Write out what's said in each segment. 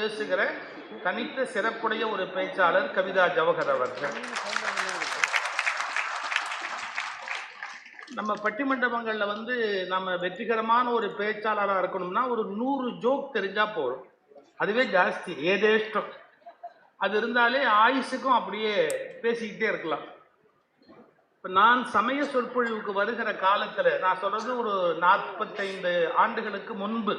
பேசுகிற தனித்த சிறப்புடைய ஒரு பேச்சாளர் கவிதா ஜவஹர் அவர்கள். நம்ம பட்டிமண்டபங்களில் வந்து நம்ம வெற்றிகரமான ஒரு பேச்சாளராக இருக்கணும்னா ஒரு நூறு ஜோக் தெரிஞ்சா போதும். அதுவே ஜாஸ்தி ஏதேஷ்டம் அது இருந்தாலே ஆயுஷுக்கும் அப்படியே பேசிக்கிட்டே இருக்கலாம். இப்போ நான் சமய சொற்பொழிவுக்கு வருகிற காலத்தில் நான் சொல்றது ஒரு நாற்பத்தைந்து ஆண்டுகளுக்கு முன்பு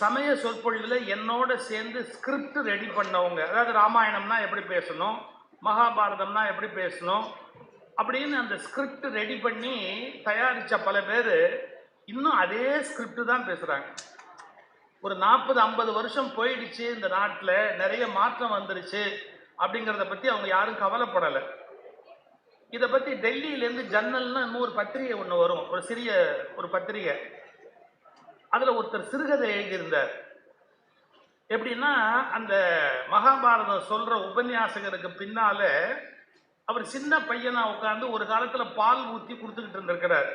சமய சொற்பொழிவில் என்னோட சேர்ந்து ஸ்கிரிப்ட் ரெடி பண்ணவங்க அதாவது ராமாயணம்னா எப்படி பேசணும் மகாபாரதம்னா எப்படி பேசணும் அப்படின்னு அந்த ஸ்கிரிப்ட் ரெடி பண்ணி தயாரித்த பல பேர் இன்னும் அதே ஸ்கிரிப்ட் தான் பேசுகிறாங்க ஒரு நாற்பது ஐம்பது வருஷம் போயிடுச்சு இந்த நாட்டில் நிறைய மாற்றம் வந்துருச்சு அப்படிங்கிறத பற்றி அவங்க யாரும் கவலைப்படலை. இதை பற்றி டெல்லியிலேருந்து ஜன்னல்னு ஒரு பத்திரிகை ஒன்று வரும் ஒரு சிறிய ஒரு பத்திரிகை. அதில் ஒருத்தர் சிறுகதை எழுதியிருந்தார். எப்படின்னா அந்த மகாபாரதம் சொல்கிற உபன்யாசகருக்கு பின்னால அவர் சின்ன பையனா உட்காந்து ஒரு காலத்தில் பால் ஊற்றி கொடுத்துக்கிட்டு இருந்திருக்கிறார்.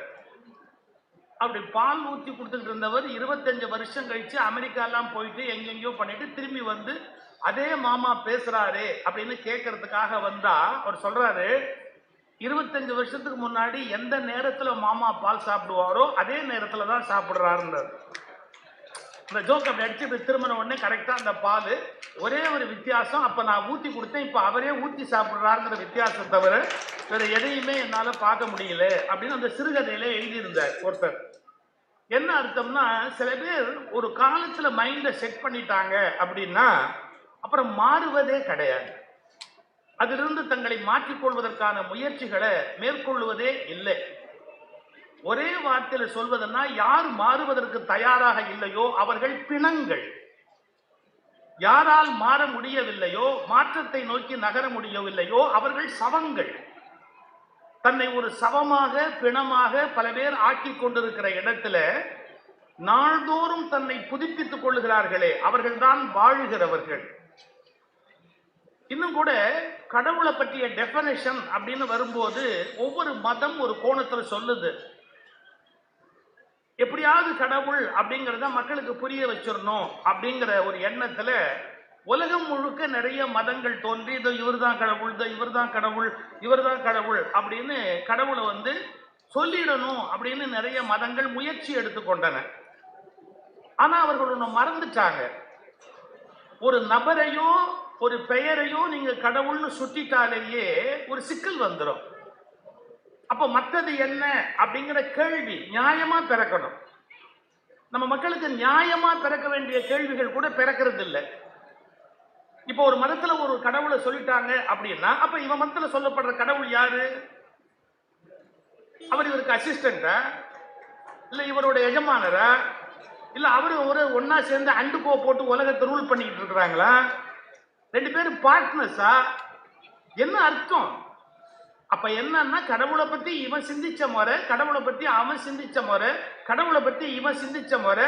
அப்படி பால் ஊற்றி கொடுத்துக்கிட்டு இருந்தவர் இருபத்தஞ்சு வருஷம் கழித்து அமெரிக்காலாம் போயிட்டு எங்கெங்கேயோ பண்ணிட்டு திரும்பி வந்து அதே மாமா பேசுகிறாரு அப்படின்னு கேட்கறதுக்காக வந்தா அவர் சொல்கிறாரு இருபத்தஞ்சு வருஷத்துக்கு முன்னாடி எந்த நேரத்தில் மாமா பால் சாப்பிடுவாரோ அதே நேரத்தில் தான் சாப்பிட்றாருந்தார் இந்த ஜோக் அப்படி அடிச்சு இப்படி உடனே கரெக்டாக அந்த பால் ஒரே ஒரு வித்தியாசம். அப்போ நான் ஊற்றி கொடுத்தேன் இப்போ அவரே ஊற்றி சாப்பிட்றாருங்கிற வித்தியாசம் தவிர வேறு எதையுமே என்னால் பார்க்க முடியல அப்படின்னு அந்த சிறுகதையில எழுதியிருந்தார் ஒருத்தர். என்ன அர்த்தம்னா சில பேர் ஒரு காலத்தில் மைண்டை செட் பண்ணிட்டாங்க அப்படின்னா அப்புறம் மாறுவதே கிடையாது. அதிலிருந்து தங்களை மாற்றிக்கொள்வதற்கான முயற்சிகளை மேற்கொள்வதே இல்லை. ஒரே வார்த்தையில் சொல்வதுன்னா யார் மாறுவதற்கு தயாராக இல்லையோ அவர்கள் பிணங்கள். யாரால் மாற முடியவில்லையோ மாற்றத்தை நோக்கி நகர முடியவில்லையோ அவர்கள் சவங்கள். தன்னை ஒரு சவமாக பிணமாக பல பேர் ஆக்கி கொண்டிருக்கிற இடத்துல நாள்தோறும் தன்னை புதுப்பித்துக் கொள்கிறார்களே அவர்கள்தான் வாழுகிறவர்கள். இன்னும் கூட கடவுளை பற்றிய டெஃபனேஷன் அப்படின்னு வரும்போது ஒவ்வொரு மதம் ஒரு கோணத்தில் சொல்லுது. எப்படியாவது கடவுள் அப்படிங்கிறத மக்களுக்கு புரிய வச்சிடணும் அப்படிங்கிற ஒரு எண்ணத்தில் உலகம் முழுக்க நிறைய மதங்கள் தோன்றி இதோ இவர் தான் கடவுள் இதோ இவர் தான் கடவுள் இவர் தான் கடவுள் அப்படின்னு கடவுளை வந்து சொல்லிடணும் அப்படின்னு நிறைய மதங்கள் முயற்சி எடுத்துக்கொண்டன. ஆனால் அவர்கள் ஒன்று மறந்துட்டாங்க. ஒரு நபரையோ ஒரு பெயரையும் நீங்க கடவுள்னு சுட்டிட்டாலேயே ஒரு சிக்கல் வந்துடும் அப்போ மற்றது என்ன அப்படிங்கிற கேள்வி நியாயமா பிறக்கணும் நம்ம மக்களுக்கு நியாயமா பிறக்க வேண்டிய கேள்விகள் கூட பிறக்கிறது இல்லை இப்போ ஒரு மதத்துல ஒரு கடவுளை சொல்லிட்டாங்க அப்படின்னா அப்ப இவன் மதத்துல சொல்லப்படுற கடவுள் யாரு? அவர் இவருக்கு அசிஸ்டண்டா இல்ல இவரோட எஜமானரா? இல்ல அவரு ஒரு ஒன்னா சேர்ந்து அண்டு போ போட்டு உலகத்தை ரூல் பண்ணிக்கிட்டு இருக்கிறாங்களா? ரெண்டு பேரும் பார்ட்னர்ஸா என்ன அர்த்தம்? அப்ப என்னன்னா கடவுளை பத்தி இவன் சிந்திச்ச முறை கடவுளை பத்தி அவன் சிந்திச்ச முறை கடவுளை பத்தி இவன் சிந்திச்ச முறை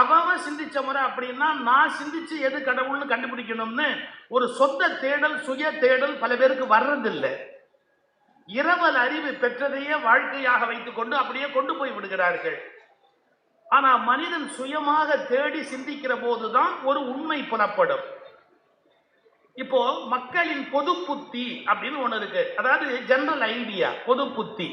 அவன் சிந்திச்ச முறை அப்படின்னா நான் சிந்திச்சு எது கடவுள்னு கண்டுபிடிக்கணும்னு ஒரு சொந்த தேடல் சுய தேடல் பல பேருக்கு வர்றதில்லை. இரவல் அறிவு பெற்றதையே வாழ்க்கையாக வைத்துக்கொண்டு அப்படியே கொண்டு போய் விடுகிறார்கள். ஆனா மனிதன் சுயமாக தேடி சிந்திக்கிற போதுதான் ஒரு உண்மை புலப்படும். இப்போ மக்களின் பொது புத்தி அப்படின்னு ஒண்ணு இருக்கு. அதாவது ஜெனரல் ஐடியா பொது புத்தி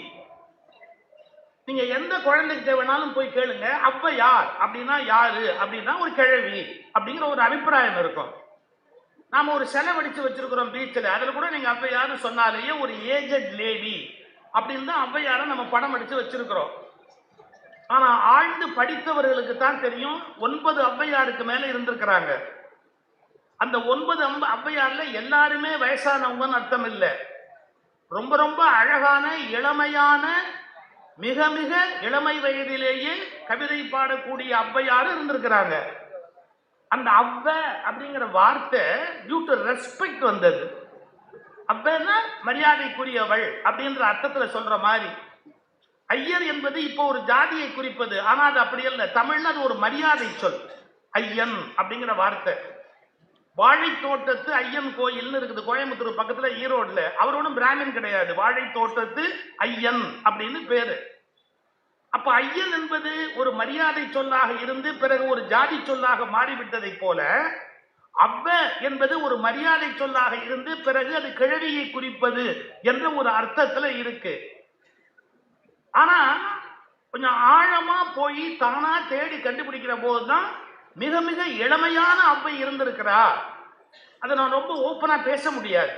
நீங்க எந்த குழந்தைகிட்ட வேணாலும் போய் கேளுங்க. அப்ப யார்? அப்படின்னா யாரு? அப்படின்னா ஒரு கிழவி அப்படிங்கிற ஒரு அபிப்பிராயம் இருக்கும். நாம ஒரு செலவடிச்சு வச்சிருக்கிறோம் பீச்சில் அதில் கூட நீங்க ஔவையார்னு சொன்னாலேயே ஒரு ஏஜட் லேடி அப்படின்னு தான் ஔவையாரை நம்ம படம் அடிச்சு வச்சிருக்கிறோம். ஆனா ஆழ்ந்து படித்தவர்களுக்கு தான் தெரியும். ஒன்பது ஔவையாருக்கு மேல இருந்திருக்கிறாங்க. அந்த ஒன்பது அம்ப ஔவையார்ல எல்லாருமே வயசானவங்கன்னு அர்த்தம் இல்லை. ரொம்ப ரொம்ப அழகான இளமையான மிக மிக இளமை வயதிலேயே கவிதை பாடக்கூடிய ஔவையார் இருந்திருக்கிறாங்க. அந்த அவ்வ அப்படிங்கிற வார்த்தை டியூ டு ரெஸ்பெக்ட் வந்தது. அவ்வனா மரியாதைக்குரியவள் அப்படின்ற அர்த்தத்தில் சொல்ற மாதிரி. ஐயர் என்பது இப்போ ஒரு ஜாதியை குறிப்பது. ஆனால் அது அப்படி இல்லை. தமிழ்ல அது ஒரு மரியாதை சொல். ஐயன் அப்படிங்கிற வார்த்தை. வாழைத்தோட்டத்து ஐயன் கோயில்னு இருக்குது கோயம்புத்தூர் பக்கத்துல ஈரோடுல. அவர் ஒன்றும் பிராமின் கிடையாது. வாழைத்தோட்டத்து ஐயன் அப்படின்னு பேரு. அப்ப ஐயன் என்பது ஒரு மரியாதை சொல்லாக இருந்து பிறகு ஒரு ஜாதி சொல்லாக மாறிவிட்டதை போல அவ்வ என்பது ஒரு மரியாதை சொல்லாக இருந்து பிறகு அது கிழவியை குறிப்பது என்ற ஒரு அர்த்தத்துல இருக்கு. ஆனா கொஞ்சம் ஆழமா போய் தானா தேடி கண்டுபிடிக்கிற போதுதான் மிக மிக இளமையான அவ்வை இருந்திருக்கிறா அதை நான் ரொம்ப ஓப்பனாக பேச முடியாது.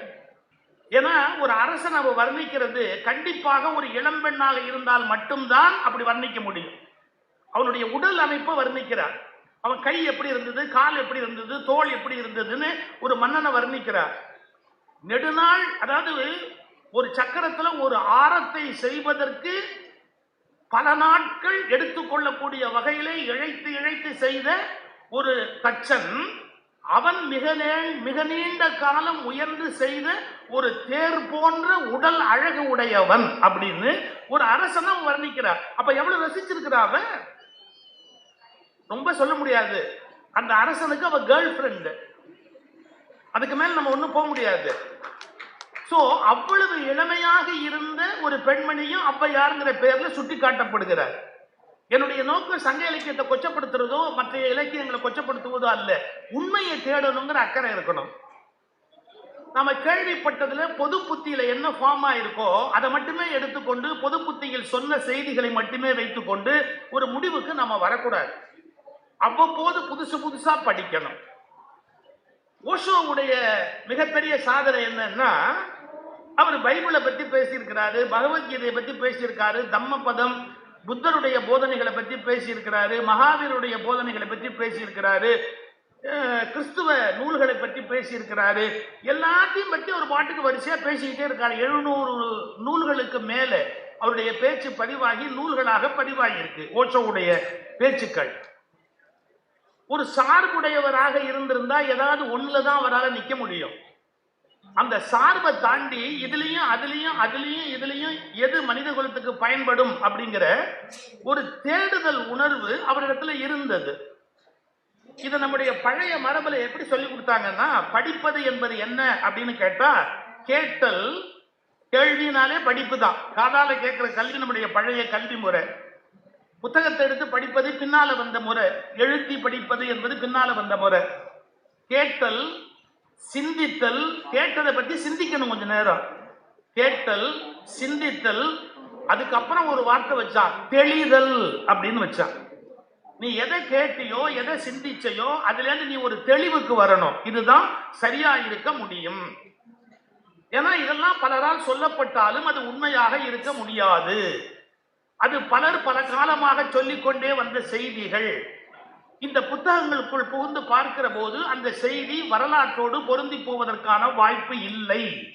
ஏன்னா ஒரு அரசன் அவ வர்ணிக்கிறது கண்டிப்பாக ஒரு இளம்பெண்ணாக இருந்தால் மட்டும்தான் அப்படி வர்ணிக்க முடியும். அவனுடைய உடல் அமைப்பை வர்ணிக்கிறார். அவன் கை எப்படி இருந்தது கால் எப்படி இருந்தது தோல் எப்படி இருந்ததுன்னு ஒரு மன்னனை வர்ணிக்கிறார். நெடுநாள் அதாவது ஒரு சக்கரத்தில் ஒரு ஆரத்தை செய்வதற்கு பல நாட்கள் எடுத்துக்கொள்ளக்கூடிய வகையிலே இழைத்து இழைத்து செய்த ஒரு தச்சன் அவன் மிக நே- மிக நீண்ட காலம் உயர்ந்து செய்த ஒரு தேர் போன்ற உடல் அழகு உடையவன் அப்படின்னு ஒரு அரசனை அவன் வர்ணிக்கிறார். அப்ப எவ்வளவு ரசிச்சிருக்கிறா அவன்? ரொம்ப சொல்ல முடியாது. அந்த அரசனுக்கு அவ கேர்ள் ஃப்ரெண்டு அதுக்கு மேல் நம்ம ஒன்றும் போக முடியாது. ஸோ அவ்வளவு இளமையாக இருந்த ஒரு பெண்மணியும் அப்ப யாருங்கிற பேர்ல சுட்டி காட்டப்படுகிறார் என்னுடைய நோக்கம் சங்க இலக்கியத்தை கொச்சப்படுத்துறதோ மற்ற இலக்கியங்களை கொச்சப்படுத்துவதோ அல்ல. உண்மையை தேடணுங்கிற அக்கறை இருக்கணும். நம்ம கேள்விப்பட்டதுல பொது புத்தியில என்ன ஃபார்மா இருக்கோ அதை மட்டுமே எடுத்துக்கொண்டு பொது புத்தியில் சொன்ன செய்திகளை மட்டுமே வைத்துக்கொண்டு ஒரு முடிவுக்கு நம்ம வரக்கூடாது. அவ்வப்போது புதுசு புதுசா படிக்கணும். ஓஷோவுடைய மிகப்பெரிய சாதனை என்னன்னா அவர் பைபிளை பத்தி பேசியிருக்கிறாரு பகவத்கீதையை பத்தி பேசியிருக்காரு தம்மபதம் புத்தருடைய போதனைகளை பற்றி பேசியிருக்கிறாரு மகாவீருடைய போதனைகளை பற்றி பேசியிருக்கிறாரு கிறிஸ்துவ நூல்களை பற்றி பேசியிருக்கிறாரு. எல்லாத்தையும் பற்றி ஒரு பாட்டுக்கு வரிசையாக பேசிக்கிட்டே இருக்காரு. எழுநூறு நூல்களுக்கு மேலே அவருடைய பேச்சு பதிவாகி நூல்களாக பதிவாகி இருக்கு பேச்சுக்கள். ஒரு சார்புடையவராக இருந்திருந்தா ஏதாவது ஒன்றில் தான் அவரால் நிற்க முடியும். அந்த சார்பை தாண்டி இதுலயும் அதுலயும் அதுலயும் இதுலயும் எது மனித குலத்துக்கு பயன்படும் அப்படிங்கிற ஒரு தேடுதல் உணர்வு அவரிடத்துல இருந்தது. இதை நம்முடைய பழைய மரபுல எப்படி சொல்லி கொடுத்தாங்கன்னா படிப்பது என்பது என்ன அப்படின்னு கேட்டா கேட்டல் கேள்வினாலே படிப்பு தான் காதால கேட்கிற கல்வி நம்முடைய பழைய கல்வி முறை. புத்தகத்தை எடுத்து படிப்பது பின்னால வந்த முறை. எழுத்தி படிப்பது என்பது பின்னால வந்த முறை. கேட்டல் சிந்தித்தல் கேட்டதை பத்தி சிந்திக்கணும் கொஞ்ச நேரம். கேட்டல் சிந்தித்தல் அதுக்கப்புறம் ஒரு வார்த்தை வச்சா தெளிதல் அப்படின்னு வச்சா. நீ எதை கேட்டியோ எதை சிந்திச்சையோ அதுல இருந்து நீ ஒரு தெளிவுக்கு வரணும். இதுதான் சரியா இருக்க முடியும். ஏன்னா இதெல்லாம் பலரால் சொல்லப்பட்டாலும் அது உண்மையாக இருக்க முடியாது. அது பலர் பல காலமாக சொல்லிக்கொண்டே வந்த செய்திகள். இந்த புத்தகங்களுக்குள் புகுந்து பார்க்கிற போது அந்த செய்தி வரலாற்றோடு பொருந்தி போவதற்கான வாய்ப்பு இல்லை.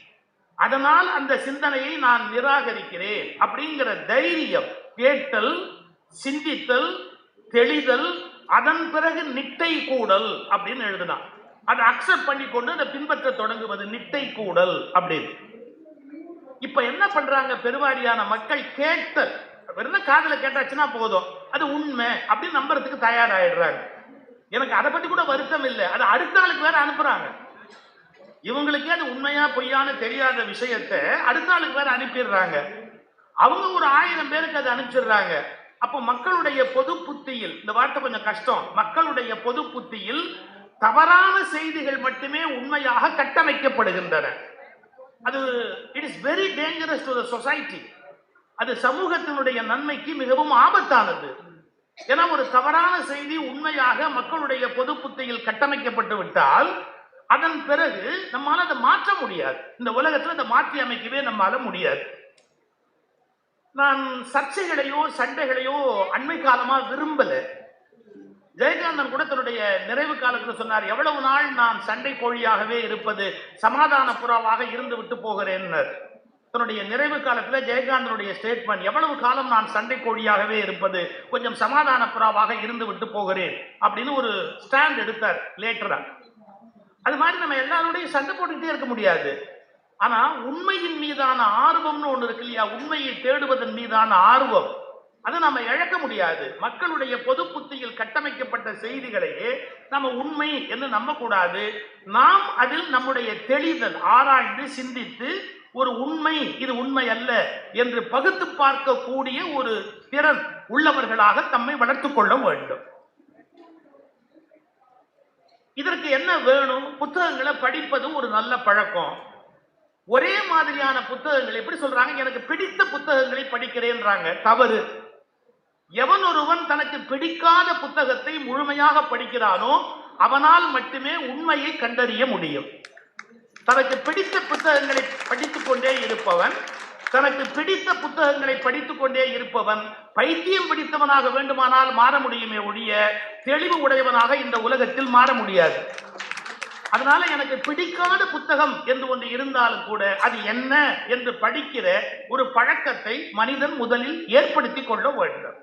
அதனால் அந்த சிந்தனையை நான் நிராகரிக்கிறேன் அப்படிங்கிற தைரியம் கேட்டல் சிந்தித்தல் தெளிதல் அதன் பிறகு நிட்டை கூடல் அப்படின்னு எழுதினான். அதை அக்செப்ட் பண்ணி கொண்டு அதை பின்பற்ற தொடங்குவது நிட்டை கூடல் அப்படின்னு. இப்ப என்ன பண்றாங்க பெருவாரியான மக்கள்? கேட்டல். வெறும் காதல கேட்டாச்சுன்னா போதும். அது உண்மை அப்படின்னு நம்புறதுக்கு தயாராயிடுறாங்க எனக்கு அதை பத்தி கூட வருத்தம் இல்லை. அது அடுத்த நாளுக்கு வேற அனுப்புறாங்க. இவங்களுக்கே அது உண்மையா பொய்யான்னு தெரியாத விஷயத்தை அடுத்த நாளுக்கு வேற அனுப்பிடுறாங்க. அவங்க ஒரு ஆயிரம் பேருக்கு அதை அனுப்பிச்சிடுறாங்க. அப்போ மக்களுடைய பொது புத்தியில் இந்த வார்த்தை கொஞ்சம் கஷ்டம். மக்களுடைய பொது புத்தியில் தவறான செய்திகள் மட்டுமே உண்மையாக கட்டமைக்கப்படுகின்றன. அது it is very dangerous to the society அது சமூகத்தினுடைய நன்மைக்கு மிகவும் ஆபத்தானது. ஏன்னா ஒரு தவறான செய்தி உண்மையாக மக்களுடைய பொது புத்தியில் கட்டமைக்கப்பட்டு விட்டால் அதன் பிறகு நம்மால அதை மாற்ற முடியாது. இந்த உலகத்தில் அதை மாற்றி அமைக்கவே நம்மால முடியாது. நான் சர்ச்சைகளையோ சண்டைகளையோ அண்மை காலமா விரும்பல. ஜெயகாந்தன் கூட தன்னுடைய நிறைவு காலத்துல சொன்னார் எவ்வளவு நாள் நான் சண்டை கோழியாகவே இருப்பது சமாதான புறாவாக இருந்து விட்டு போகிறேன்னர். தன்னுடைய நிறைவு காலத்தில் ஜெயகாந்தனுடைய ஸ்டேட்மெண்ட் எவ்வளவு காலம் நான் சண்டை கோழியாகவே இருப்பது? கொஞ்சம் சமாதான புறாவாக இருந்து விட்டு போகிறேன். அப்படின்னு ஒரு ஸ்டாண்ட் எடுத்தார் லேட்டரா அது மாதிரி நம்ம எல்லாரோடையும் சண்டை போட்டுக்கிட்டே இருக்க முடியாது. ஆனா உண்மையின் மீதான ஆர்வம்னு ஒன்று இருக்கு இல்லையா? உண்மையை தேடுவதன் மீதான ஆர்வம். அதை நம்ம இழக்க முடியாது. மக்களுடைய பொது புத்தியில் கட்டமைக்கப்பட்ட செய்திகளையே நம்ம உண்மை என்று நம்பக்கூடாது. நாம் அதில் நம்முடைய தெளிதல் ஆராய்ந்து சிந்தித்து ஒரு உண்மை இது உண்மை அல்ல என்று பகுத்து பார்க்கக்கூடிய ஒரு திறன் உள்ளவர்களாக தம்மை வளர்த்துக் கொள்ள வேண்டும். இதற்கு என்ன வேணும்? புத்தகங்களை படிப்பது ஒரு நல்ல பழக்கம். ஒரே மாதிரியான புத்தகங்கள் எப்படி சொல்றாங்க? எனக்கு பிடித்த புத்தகங்களை படிக்கிறேன்றாங்க. தவறு. எவன் ஒருவன் தனக்கு பிடிக்காத புத்தகத்தை முழுமையாக படிக்கிறானோ அவனால் மட்டுமே உண்மையை கண்டறிய முடியும். தனக்கு பிடித்த புத்தகங்களை படித்துக் கொண்டே இருப்பவன் தனக்கு பிடித்த புத்தகங்களை படித்துக் கொண்டே இருப்பவன் பைத்தியம் பிடித்தவனாக வேண்டுமானால் மாற முடியுமே ஒழிய தெளிவு உடையவனாக இந்த உலகத்தில் மாற முடியாது. அதனால எனக்கு பிடிக்காத புத்தகம் என்று ஒன்று இருந்தாலும் கூட அது என்ன என்று படிக்கிற ஒரு பழக்கத்தை மனிதன் முதலில் ஏற்படுத்தி கொள்ள வேண்டும்.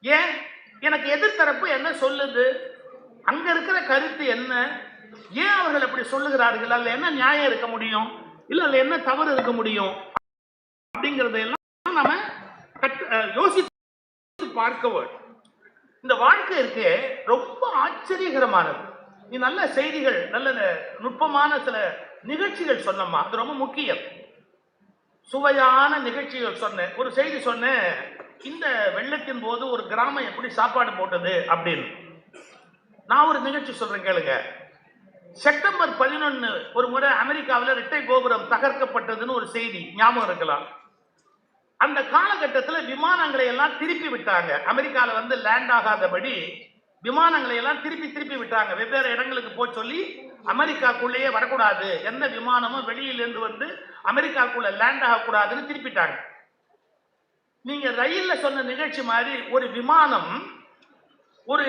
ஏன்? எனக்கு எதிர்த்தரப்பு என்ன சொல்லுது? அங்க இருக்கிற கருத்து என்ன? ஏன் அவர்கள் அப்படி சொல்லுகிறார்கள்? அதுல என்ன நியாயம் இருக்க முடியும்? இல்ல அதில் என்ன தவறு இருக்க முடியும்? அப்படிங்கறதையெல்லாம் நாம கற்று- யோசித்து பார்க்க வேண்டும். இந்த வாழ்க்கை இருக்கே ரொம்ப ஆச்சரியகரமானது. நீ நல்ல செய்திகள் நல்ல நுட்பமான சில நிகழ்ச்சிகள் சொன்னம்மா. அது ரொம்ப முக்கியம். சுவையான நிகழ்ச்சிகள் சொன்னேன். ஒரு செய்தி சொன்னேன். இந்த வெள்ளத்தின் போது ஒரு கிராமம் எப்படி சாப்பாடு போட்டது அப்படின்னு. நான் ஒரு நிகழ்ச்சி சொல்றேன் கேளுங்க. செப்டம்பர் பதினொன்னு ஒரு முறை அமெரிக்காவில் இரட்டை கோபுரம் தகர்க்கப்பட்டதுன்னு ஒரு செய்தி ஞாபகம் இருக்கலாம். அந்த காலகட்டத்தில் விமானங்களை எல்லாம் திருப்பி விட்டாங்க. அமெரிக்காவில் வந்து லேண்ட் ஆகாதபடி விமானங்களை எல்லாம் திருப்பி திருப்பி விட்டாங்க. வெவ்வேறு இடங்களுக்கு போய் சொல்லி அமெரிக்காக்குள்ளேயே வரக்கூடாது. எந்த விமானமும் வெளியிலிருந்து வந்து அமெரிக்காக்குள்ள லேண்ட் ஆகக்கூடாதுன்னு திருப்பிட்டாங்க. நீங்க ரயில்ல சொன்ன நிகழ்ச்சி மாதிரி ஒரு விமானம் ஒரு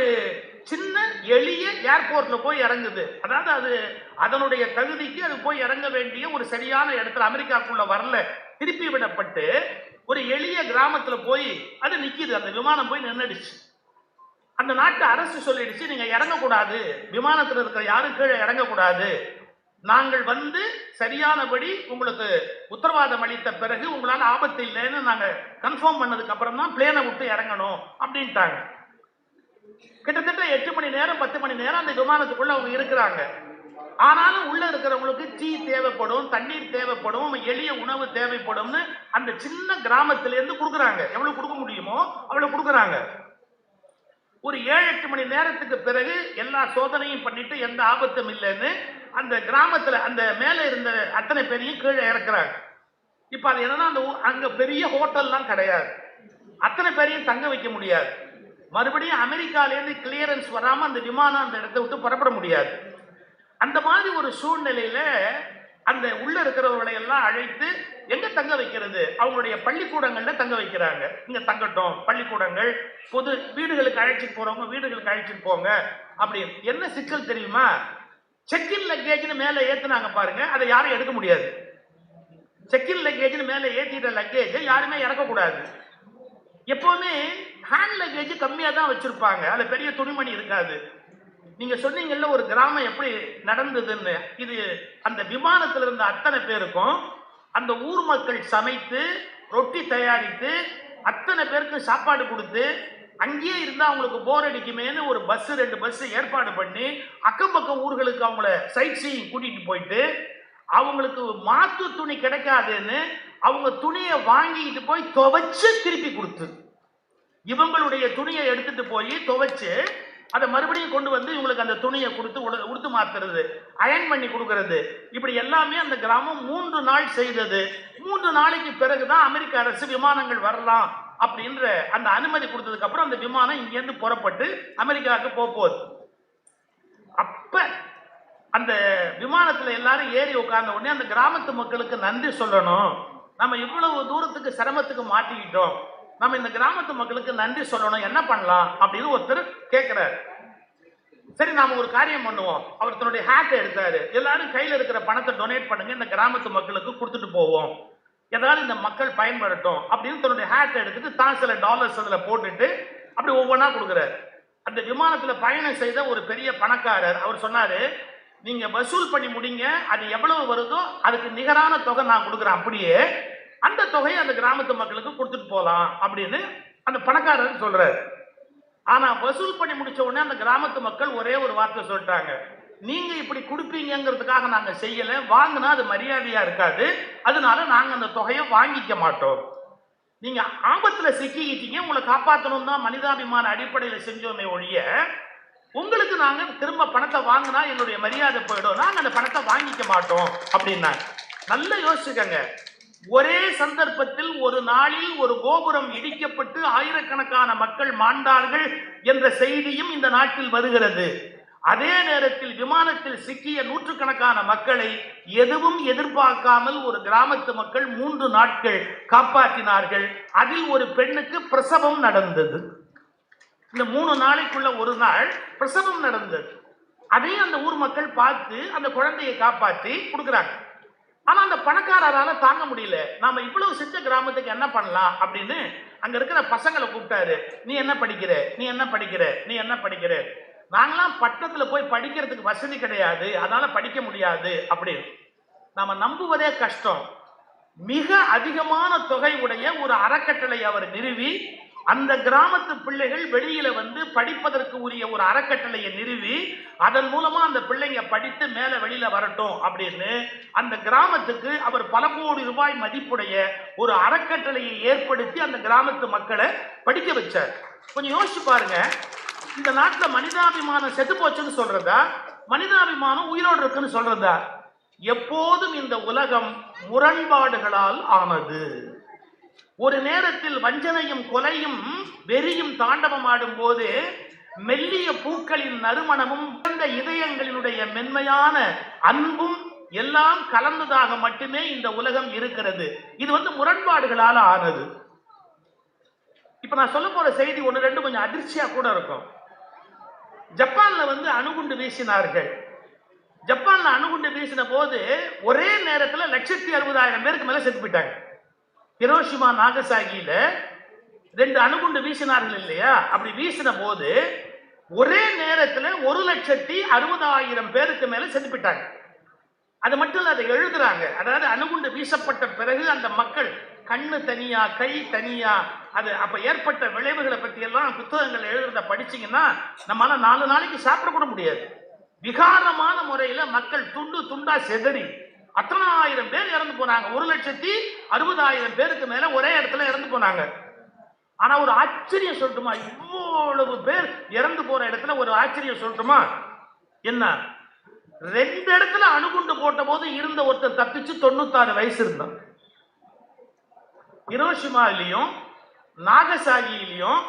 சின்ன எளிய ஏர்போர்ட்ல போய் இறங்குது. அதாவது அது அதனுடைய தகுதிக்கு அது போய் இறங்க வேண்டிய ஒரு சரியான இடத்துல அமெரிக்காக்குள்ள வரல. திருப்பி விடப்பட்டு ஒரு எளிய கிராமத்துல போய் அது நிக்குது. அந்த விமானம் போய் நின்றுடுச்சு அந்த நாட்டு அரசு சொல்லிடுச்சு நீங்க இறங்கக்கூடாது. விமானத்தில் இருக்கிற யாரும் கீழே இறங்கக்கூடாது. நாங்கள் வந்து சரியானபடி உங்களுக்கு உத்தரவாதம் அளித்த பிறகு உங்களால் ஆபத்து இல்லைன்னு நாங்கள் கன்ஃபார்ம் பண்ணதுக்கு அப்புறம் தான் பிளேனை விட்டு இறங்கணும் அப்படின்ட்டாங்க. கிட்டத்தட்ட எட்டு மணி நேரம் பத்து மணி நேரம் அந்த விமானத்துக்குள்ள அவங்க இருக்கிறாங்க. ஆனாலும் உள்ள இருக்கிறவங்களுக்கு டீ தேவைப்படும் தண்ணீர் தேவைப்படும் எளிய உணவு தேவைப்படும்னு அந்த சின்ன கிராமத்துல இருந்து கொடுக்குறாங்க. எவ்வளவு கொடுக்க முடியுமோ அவ்வளவு கொடுக்குறாங்க. ஒரு ஏழு எட்டு மணி நேரத்துக்கு பிறகு எல்லா சோதனையும் பண்ணிட்டு எந்த ஆபத்தும் இல்லைன்னு அந்த கிராமத்துல அந்த மேல இருந்த அத்தனை பேரையும் கீழே இறக்குறாங்க. இப்ப அது என்னன்னா அந்த அங்க பெரிய ஹோட்டல்லாம் கிடையாது. அத்தனை பேரையும் தங்க வைக்க முடியாது. மறுபடியும் அமெரிக்காலேருந்து கிளியரன்ஸ் வராமல் அந்த விமானம் அந்த இடத்த விட்டு புறப்பட முடியாது. அந்த மாதிரி ஒரு சூழ்நிலையில் அந்த உள்ள இருக்கிறவர்களை எல்லாம் அழைத்து எங்க தங்க வைக்கிறது? அவங்களுடைய பள்ளிக்கூடங்கள்ல தங்க வைக்கிறாங்க. இங்க தங்கட்டும் பள்ளிக்கூடங்கள் பொது வீடுகளுக்கு அழைச்சிட்டு போறவங்க வீடுகளுக்கு அழைச்சிட்டு போங்க. அப்படி என்ன சிக்கல் தெரியுமா? செக்கின் லக்கேஜ்னு மேல ஏத்துனாங்க பாருங்க அதை யாரும் எடுக்க முடியாது. செக்கின் லக்கேஜ்னு மேல ஏத்திட்ட லக்கேஜை யாருமே இறக்கக்கூடாது. எப்பவுமே ஹேண்ட் லக்கேஜ் கம்மியாக தான் வச்சுருப்பாங்க. அதில் பெரிய துணிமணி இருக்காது. நீங்கள் சொன்னீங்கல்ல ஒரு கிராமம் எப்படி நடந்ததுன்னு. இது அந்த விமானத்தில் இருந்த அத்தனை பேருக்கும் அந்த ஊர் மக்கள் சமைத்து ரொட்டி தயாரித்து அத்தனை பேருக்கு சாப்பாடு கொடுத்து அங்கேயே இருந்தால் அவங்களுக்கு போர் அடிக்குமேன்னு ஒரு பஸ்ஸு ரெண்டு பஸ்ஸு ஏற்பாடு பண்ணி அக்கம் பக்கம் ஊர்களுக்கு அவங்கள சைட் சீயிங் கூட்டிகிட்டு போயிட்டு அவங்களுக்கு மாற்று துணி கிடைக்காதுன்னு அவங்க துணியை வாங்கிட்டு போய் துவைச்சு திருப்பி கொடுத்து. இவங்களுடைய துணியை எடுத்துட்டு போய் துவைச்சு அதை மறுபடியும் கொண்டு வந்து இவங்களுக்கு அந்த துணியை கொடுத்து உடுத்து மாத்துறது அயன் பண்ணி கொடுக்கறது. இப்படி எல்லாமே அந்த கிராமம் மூன்று நாள் செய்தது. மூன்று நாளைக்கு பிறகுதான் அமெரிக்க அரசு விமானங்கள் வரலாம் அப்படின்ற அந்த அனுமதி கொடுத்ததுக்கு அப்புறம் அந்த விமானம் இங்கேருந்து புறப்பட்டு அமெரிக்காவுக்கு போக போகுது. அப்ப அந்த விமானத்துல எல்லாரும் ஏறி உட்கார்ந்த உடனே அந்த கிராமத்து மக்களுக்கு நன்றி சொல்லணும். நம்ம இவ்வளவு தூரத்துக்கு சிரமத்துக்கு மாட்டிக்கிட்டோம். நம்ம இந்த கிராமத்து மக்களுக்கு நன்றி சொல்லணும். என்ன பண்ணலாம் அப்படின்னு ஒருத்தர் கேட்கிறாரு சரி நாம ஒரு காரியம் பண்ணுவோம். அவர் தன்னுடைய ஹேட்டை எடுத்தாரு. எல்லாரும் கையில இருக்கிற பணத்தை டொனேட் பண்ணுங்க. இந்த கிராமத்து மக்களுக்கு கொடுத்துட்டு போவோம். ஏதாவது இந்த மக்கள் பயன்படட்டும் அப்படின்னு தன்னுடைய ஹேட்டை எடுத்துட்டு தான் சில டாலர்ஸ் அதில் போட்டுட்டு அப்படி ஒவ்வொன்றா கொடுக்குறாரு. அந்த விமானத்தில் பயணம் செய்த ஒரு பெரிய பணக்காரர் அவர் சொன்னாரு நீங்க வசூல் பண்ணி முடிங்க. அது எவ்வளவு வருதோ அதுக்கு நிகரான தொகை நான் கொடுக்குறேன். அப்படியே அந்த தொகையை அந்த கிராமத்து மக்களுக்கு கொடுத்துட்டு போகலாம் அப்படின்னு அந்த பணக்காரர் சொல்றாரு. ஆனா வசூல் பண்ணி முடிச்ச உடனே அந்த கிராமத்து மக்கள் ஒரே ஒரு வார்த்தை சொல்லிட்டாங்க. நீங்க இப்படி கொடுப்பீங்கிறதுக்காக நாங்க செய்யல வாங்கினா அது மரியாதையா இருக்காது அதனால நாங்க அந்த தொகையை வாங்கிக்க மாட்டோம். நீங்க ஆபத்துல சிக்கிக்கிட்டீங்க உங்களை காப்பாற்றணும் தான் மனிதாபிமான அடிப்படையில் செஞ்சோமே ஒழிய உங்களுக்கு நாங்க திரும்ப பணத்தை வாங்கினா என்னுடைய மரியாதை போயிடும். நாங்க அந்த பணத்தை வாங்கிக்க மாட்டோம் அப்படின்னாங்க. நல்லா யோசிச்சுக்கங்க. ஒரே சந்தர்ப்பத்தில் ஒரு நாளில் ஒரு கோபுரம் இடிக்கப்பட்டு ஆயிரக்கணக்கான மக்கள் மாண்டார்கள் என்ற செய்தியும் இந்த நாட்டில் வருகிறது. அதே நேரத்தில் விமானத்தில் சிக்கிய நூற்றுக்கணக்கான மக்களை எதுவும் எதிர்பார்க்காமல் ஒரு கிராமத்து மக்கள் மூன்று நாட்கள் காப்பாற்றினார்கள். அதில் ஒரு பெண்ணுக்கு பிரசவம் நடந்தது. இந்த மூணு நாளைக்குள்ள ஒரு நாள் பிரசவம் நடந்தது. அதையும் அந்த ஊர் மக்கள் பார்த்து அந்த குழந்தையை காப்பாற்றி கொடுக்குறாங்க. ஆனா அந்த பணக்காரரால தாங்க முடியல. நாம இவ்வளவு செஞ்ச கிராமத்துக்கு என்ன பண்ணலாம் அப்படின்னு அங்க இருக்கிற பசங்களை கூப்பிட்டாரு. நீ என்ன படிக்கிற? நீ என்ன படிக்கிற? நீ என்ன படிக்கிற? நாங்களாம் பட்டத்துல போய் படிக்கிறதுக்கு வசதி கிடையாது. அதனால படிக்க முடியாது அப்படின்னு. நாம நம்புவதே கஷ்டம். மிக அதிகமான தொகை உடைய ஒரு அறக்கட்டளை அவர் நிறுவி அந்த கிராமத்து பிள்ளைகள் வெளியில வந்து படிப்பதற்கு உரிய ஒரு அறக்கட்டளையை நிறுவி அதன் மூலமா அந்த பிள்ளைங்க படித்து மேல வெளியில வரட்டும் அப்படின்னு அந்த கிராமத்துக்கு அவர் பல கோடி ரூபாய் மதிப்புடைய ஒரு அறக்கட்டளையை ஏற்படுத்தி அந்த கிராமத்து மக்களை படிக்க வச்சார். கொஞ்சம் யோசிச்சு பாருங்க. இந்த நாட்டில் மனிதாபிமானம் செத்து போச்சுன்னு சொல்றதா? மனிதாபிமானம் உயிரோடு இருக்குன்னு சொல்றதா? எப்போதும் இந்த உலகம் முரண்பாடுகளால் ஆனது. ஒரு நேரத்தில் வஞ்சனையும் கொலையும் வெறியும் தாண்டவம் ஆடும்போது மெல்லிய பூக்களின் நறுமணமும் இந்த இதயங்களினுடைய மென்மையான அன்பும் எல்லாம் கலந்ததாக மட்டுமே இந்த உலகம் இருக்கிறது. இது வந்து முரண்பாடுகளால் ஆனது. இப்ப நான் சொல்ல போற செய்தி ஒன்று ரெண்டு கொஞ்சம் அதிர்ச்சியா கூட இருக்கும். ஜப்பான்ல வந்து அணுகுண்டு வீசினார்கள். ஜப்பான்ல அணுகுண்டு வீசின போது ஒரே நேரத்தில் லட்சத்தி அறுபதாயிரம் பேருக்கு மேல செத்து போயிட்டாங்க. ஹிரோஷிமா நாகசாகியில ரெண்டு அணுகுண்டு வீசினார்கள் இல்லையா? அப்படி வீசின போது ஒரே நேரத்தில் ஒரு லட்சத்தி அறுபதாயிரம் பேருக்கு மேல செதுப்பிட்டாங்க அது மட்டும் இல்லை அதை எழுதுறாங்க. அதாவது அணுகுண்டு வீசப்பட்ட பிறகு அந்த மக்கள் கண்ணு தனியா கை தனியா அது அப்ப ஏற்பட்ட விளைவுகளை பத்தி எல்லாம் புத்தகங்கள் எழுதுறத படிச்சீங்கன்னா நம்மளால நாலு நாளைக்கு சாப்பிட கூட முடியாது. விகாரமான முறையில மக்கள் துண்டு துண்டா செதறி அத்தனாயிரம் பேர் இறந்து போனாங்க. ஒரு லட்சத்தி அறுபதாயிரம் பேருக்கு மேல ஒரே இடத்துல இறந்து போனாங்க. ஆனா ஒரு ஆச்சரியம் சொல்லட்டுமா? இவ்வளவு பேர் இறந்து போற இடத்துல ஒரு ஆச்சரியம் சொல்லட்டுமா? என்ன? ரெண்டு இடத்துல அணுகுண்டு போட்ட போது இருந்த ஒருத்தர் தப்பிச்சு தொண்ணூத்தாறு வயசு இருந்தான். இரோஷிமாலையும் நாகசாகியிலையும்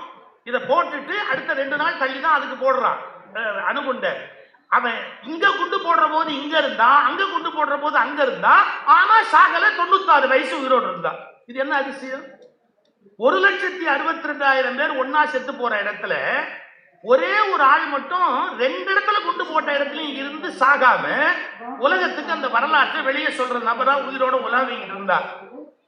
இதை போட்டுட்டு அடுத்த ரெண்டு நாள் தள்ளி தான் அதுக்கு போடுறான். அணுகுண்டை. அவன் இங்க குண்டு போடுற போது இங்க இருந்தான் அங்க குண்டு போடுற போது அங்க இருந்தான் ஆனா சாகல தொண்ணூத்தாறு வயசு உயிரோடு இருந்தான் இது என்ன அதிசயம்? ஒரு லட்சத்தி அறுபத்தி ரெண்டாயிரம் பேர் ஒன்னா செத்து போற இடத்துல ஒரே ஒரு ஆள் மட்டும் ரெண்டு இடத்துல குண்டு போட்ட இடத்துலயும் இருந்து சாகாம உலகத்துக்கு அந்த வரலாற்றை வெளியே சொல்ற நபரா உயிரோட உலாவிக்கிட்டு இருந்தா.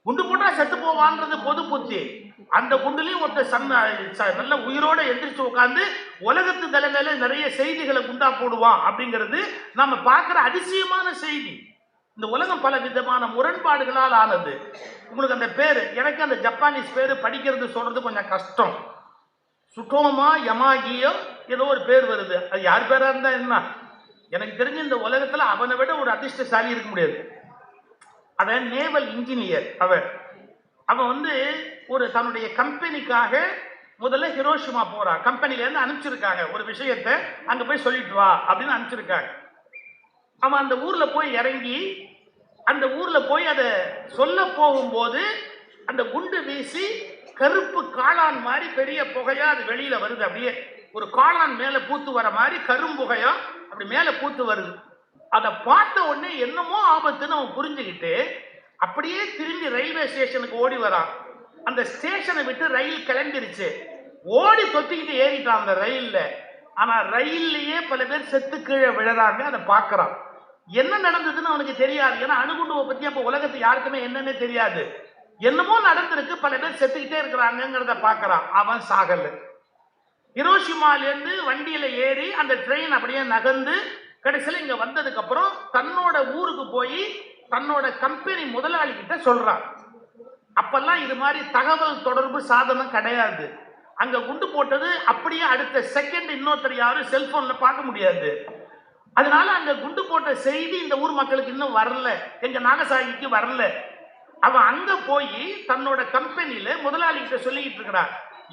குண்டு போட்டா செத்து போவான்றது பொது புத்தி. அந்த குண்டுலையும் ஒருத்தர் சன்ன ச- நல்ல உயிரோட எந்திரிச்சு உட்காந்து உலகத்து தலைமையில நிறைய செய்திகளை குண்டா போடுவான் அப்படிங்கிறது நம்ம பார்க்குற அதிசயமான செய்தி. இந்த உலகம் பல விதமான முரண்பாடுகளால் ஆனது. உங்களுக்கு அந்த பேர் எனக்கு அந்த ஜப்பானீஸ் பேர் படிக்கிறது சொல்றது கொஞ்சம் கஷ்டம். சுட்டோமா யமாகியோ ஏதோ ஒரு பேர் வருது. அது யார் பேராக இருந்தால் என்ன? எனக்கு தெரிஞ்சு இந்த உலகத்தில் அவனை விட ஒரு அதிர்ஷ்டசாலி இருக்க முடியாது. அவன் நேவல் இன்ஜினியர் அவன். அவன் வந்து ஒரு தன்னுடைய கம்பெனிக்காக முதல்ல ஹிரோஷிமா போறான் கம்பெனில இருந்து அனுப்பிச்சிருக்காங்க. ஒரு விஷயத்த அங்க போய் சொல்லிட்டு வா அப்படின்னு அனுப்பிச்சிருக்காங்க. அவன் அந்த ஊர்ல போய் இறங்கி அந்த ஊர்ல போய் அதை சொல்ல போகும்போது அந்த குண்டு வீசி கருப்பு காளான் மாதிரி பெரிய புகையா அது வெளியில வருது. அப்படியே ஒரு காளான் மேல பூத்து வர மாதிரி கரும்புகையா அப்படி மேல பூத்து வருது. அதை பார்த்த உடனே என்னமோ ஆபத்துன்னு அவன் புரிஞ்சுக்கிட்டு அப்படியே திரும்பி ரயில்வே ஸ்டேஷனுக்கு ஓடி வரான். அந்த ஸ்டேஷனை விட்டு ரயில் கிளம்பிருச்சு. ஓடி தொத்திக்கிட்டு ஏறிட்டான் அந்த ரயில்ல. ஆனால் ரயில்லையே பல பேர் செத்து கீழே விழறாங்க அதை பார்க்குறான். என்ன நடந்ததுன்னு அவனுக்கு தெரியாது. ஏன்னா அணுகுண்டுவை பற்றி அப்போ உலகத்து யாருக்குமே என்னன்னே தெரியாது. என்னமோ நடந்திருக்கு பல பேர் செத்துக்கிட்டே இருக்கிறாங்கிறத பார்க்குறான். அவன் சாகல். இரோஷிமாலேருந்து வண்டியில் ஏறி அந்த ட்ரெயின் அப்படியே நகர்ந்து கடைசியில் இங்க வந்ததுக்கு அப்புறம் தன்னோட ஊருக்கு போய் தன்னோட கம்பெனி முதலாளி கிட்ட சொல்றான். அப்பெல்லாம் இது மாதிரி தகவல் தொடர்பு சாதனம் கிடையாது. அங்க குண்டு போட்டது அப்படியே அடுத்த செகண்ட் இன்னொருத்தர் யாரும் செல்போன்ல பார்க்க முடியாது. அதனால அங்க குண்டு போட்ட செய்தி இந்த ஊர் மக்களுக்கு இன்னும் வரல. எங்க நாகசாகிக்கு வரல. அவன் அங்க போய் தன்னோட கம்பெனியில முதலாளி கிட்ட சொல்லிக்கிட்டு இருக்கிறான்.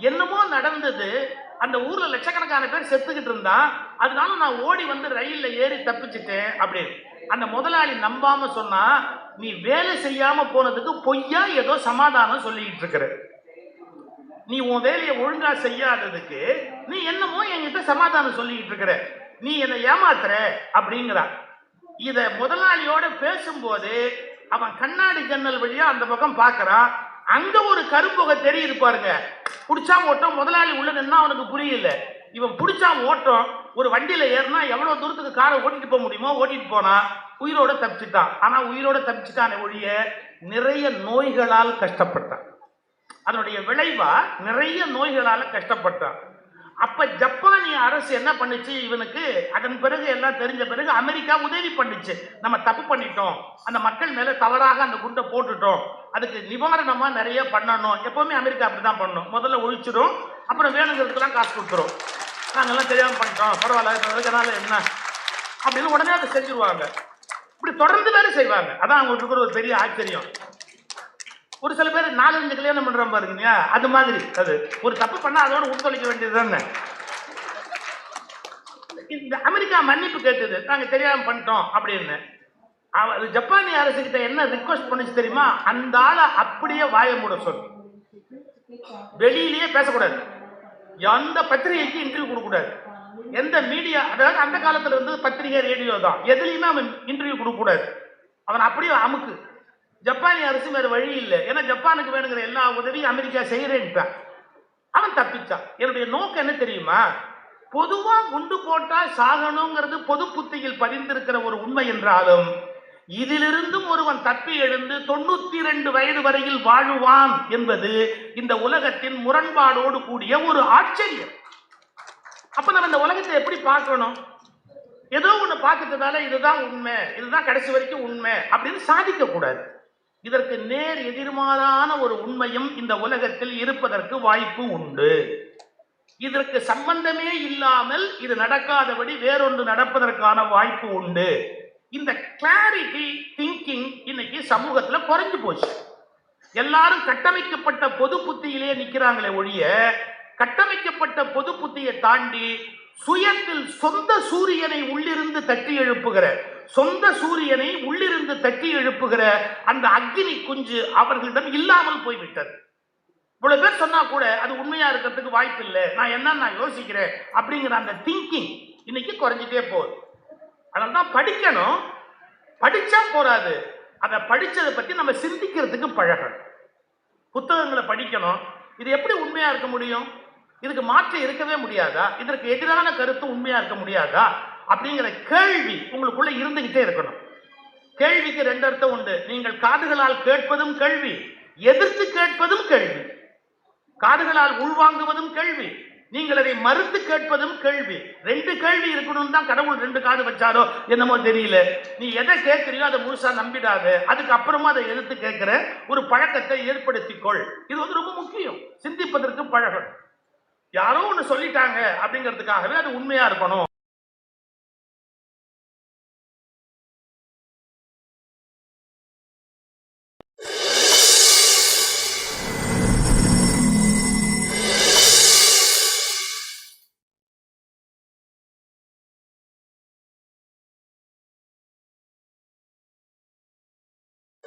என்னமோ நடந்தது அந்த ஊர்ல லட்சக்கணக்கான பேர் செத்துக்கிட்டு இருந்தான் அதனால நான் ஓடி வந்து ரயில்ல ஏறி தப்பிச்சிட்டேன் அப்படின்னு. அந்த முதலாளி நம்பாம சொன்னா நீ வேலை செய்யாம போனதுக்கு பொய்யா ஏதோ சமாதானம் சொல்லிக்கிட்டு இருக்கிற. நீ உன் வேலையை ஒழுங்கா செய்யாததுக்கு நீ என்னமோ என்கிட்ட சமாதானம் சொல்லிக்கிட்டு இருக்கிற. நீ என்னை ஏமாத்துற. அப்படிங்கிறா. இத முதலாளியோட பேசும்போது அவன் கண்ணாடி ஜன்னல் வழியா அந்த பக்கம் பார்க்கறான் அங்க ஒரு கரும்புகை தெரியுது பாருங்க. பிடிச்சா ஓட்டம் முதலாளி உள்ள நின்னா அவனுக்கு புரியல. இவன் பிடிச்சா ஓட்டம் ஒரு வண்டியில ஏறினா எவ்வளவு தூரத்துக்கு காரை ஓட்டிட்டு போக முடியுமோ ஓட்டிட்டு போனா உயிரோட தப்பிச்சுட்டான். ஆனா உயிரோட தப்பிச்சுட்டான ஒழிய நிறைய நோய்களால் கஷ்டப்பட்டான். அதனுடைய விளைவா நிறைய நோய்களால கஷ்டப்பட்டான். அப்ப ஜப்பானிய அரசு என்ன பண்ணுச்சு? இவனுக்கு அதன் பிறகு எல்லாம் தெரிஞ்ச பிறகு அமெரிக்கா உதவி பண்ணுச்சு. நம்ம தப்பு பண்ணிட்டோம். அந்த மக்கள் மேல தவறாக அந்த குண்டை போட்டுட்டோம். அதுக்கு நிவாரணமா நிறைய பண்ணணும். எப்பவுமே அமெரிக்கா அப்படிதான் பண்ணணும் முதல்ல ஒழிச்சிடும் அப்புறம் வேணுங்கிறதுக்கெல்லாம் காசு கொடுத்துரும். நாங்கெல்லாம் தெரியாம பண்ணிட்டோம். பரவாயில்ல அதனால என்ன? அப்படின்னு உடனே அதை செஞ்சிருவாங்க. இப்படி தொடர்ந்து வேலை செய்வாங்க. அதான் அவங்களுக்கு ஒரு பெரிய ஆச்சரியம். ஒரு சில பேர் நாலஞ்சு கல்யாணம் பண்ணுறோம் பாருங்க அது மாதிரி. அது ஒரு தப்பு பண்ணால் அதோட ஒத்துழைக்க வேண்டியது தானே இந்த அமெரிக்கா மன்னிப்பு கேட்டது. நாங்கள் தெரியாமல் பண்ணிட்டோம் அப்படின்னு. அவ- அது ஜப்பானிய அரசு கிட்ட என்ன ரிக்வஸ்ட் பண்ணுச்சு தெரியுமா? அந்த ஆளை அப்படியே வாய மூட சொல் வெளியிலேயே பேசக்கூடாது. எந்த பத்திரிகைக்கு இன்டர்வியூ கொடுக்கக்கூடாது. எந்த மீடியா அதாவது அந்த காலத்தில் இருந்து பத்திரிகை ரேடியோ தான். எதுலேயுமே அவன் இன்டர்வியூ கொடுக்கக்கூடாது. அவன் அப்படியே அமுக்கு. ஜப்பானிய அரசு வேறு வழி இல்லை. ஏன்னா ஜப்பானுக்கு வேணுங்கிற எல்லா உதவியும் அமெரிக்கா செய்யறேன்ட்டான் அவன் தப்பிச்சான். என்னுடைய நோக்கம் என்ன தெரியுமா? பொதுவா குண்டு போட்டா சாகணுங்கிறது பொது புத்தியில் பதிந்திருக்கிற ஒரு உண்மை என்றாலும் இதிலிருந்தும் ஒருவன் தப்பி எழுந்து தொண்ணூத்தி ரெண்டு வயது வரையில் வாழுவான் என்பது இந்த உலகத்தின் முரண்பாடோடு கூடிய ஒரு ஆச்சரியம். அப்ப நம்ம இந்த உலகத்தை எப்படி பார்க்கணும்? ஏதோ ஒன்று பார்க்கறதுனால இதுதான் உண்மை இதுதான் கடைசி வரைக்கும் உண்மை அப்படின்னு சாதிக்க கூடாது இதற்கு நேர் எதிர்மாறான ஒரு உண்மையும் இந்த உலகத்தில் இருப்பதற்கு வாய்ப்பு உண்டு. இதற்கு சம்பந்தமே இல்லாமல் இது நடக்காதபடி வேறொன்று நடப்பதற்கான வாய்ப்பு உண்டு. இந்த கிளாரிட்டி திங்கிங் இன்னைக்கு சமூகத்துல குறைஞ்சு போச்சு. எல்லாரும் கட்டமைக்கப்பட்ட பொது புத்தியிலே நிக்கிறாங்களே ஒழிய கட்டமைக்கப்பட்ட பொது புத்தியை தாண்டி சுயத்தில் சொந்த சூரியனை உள்ளிருந்து தட்டி எழுப்புகிற சொந்த சூரியனை உள்ளிருந்து தட்டி எழுப்புகிற அந்த அக்னி குஞ்சு அவர்களிடம் இல்லாமல் போய்விட்டது. இவ்வளவு பேர் சொன்னா கூட அது உண்மையா இருக்கிறதுக்கு வாய்ப்பு இல்லை. நான் என்னன்னு நான் யோசிக்கிறேன் அப்படிங்கிற அந்த திங்கிங் இன்னைக்கு குறைஞ்சிட்டே போகுது. அதனால தான் படிக்கணும். படிச்சா போறாது. அதை படிச்சதை பத்தி நம்ம சிந்திக்கிறதுக்கு பழகணும். புத்தகங்களை படிக்கணும். இது எப்படி உண்மையா இருக்க முடியும்? இதுக்கு மாற்று இருக்கவே முடியாதா? இதற்கு எதிரான கருத்து உண்மையா இருக்க முடியாதா? அப்படிங்கிற கேள்வி உங்களுக்குள்ள இருந்துகிட்டே இருக்கணும். கேள்விக்கு ரெண்டு அர்த்தம் உண்டு. நீங்கள் காதுகளால் கேட்பதும் கேள்வி எதிர்த்து கேட்பதும் கேள்வி காதுகளால் உள்வாங்குவதும் கேள்வி நீங்கள் அதை மறுத்து கேட்பதும் கேள்வி. ரெண்டு கேள்வி இருக்கணும்னு தான் கடவுள் ரெண்டு காது வச்சாரோ என்னமோ தெரியல. நீ எதை கேட்கறியோ அதை முழுசா நம்பிடாத. அதுக்கு அப்புறமா அதை எதிர்த்து கேட்கிற ஒரு பழக்கத்தை ஏற்படுத்திக்கொள். இது வந்து ரொம்ப முக்கியம். சிந்திப்பதற்கு பழகம் யாரோ ஒன்று சொல்லிட்டாங்க அப்படிங்கிறதுக்காகவே அது உண்மையாக இருக்கணும்.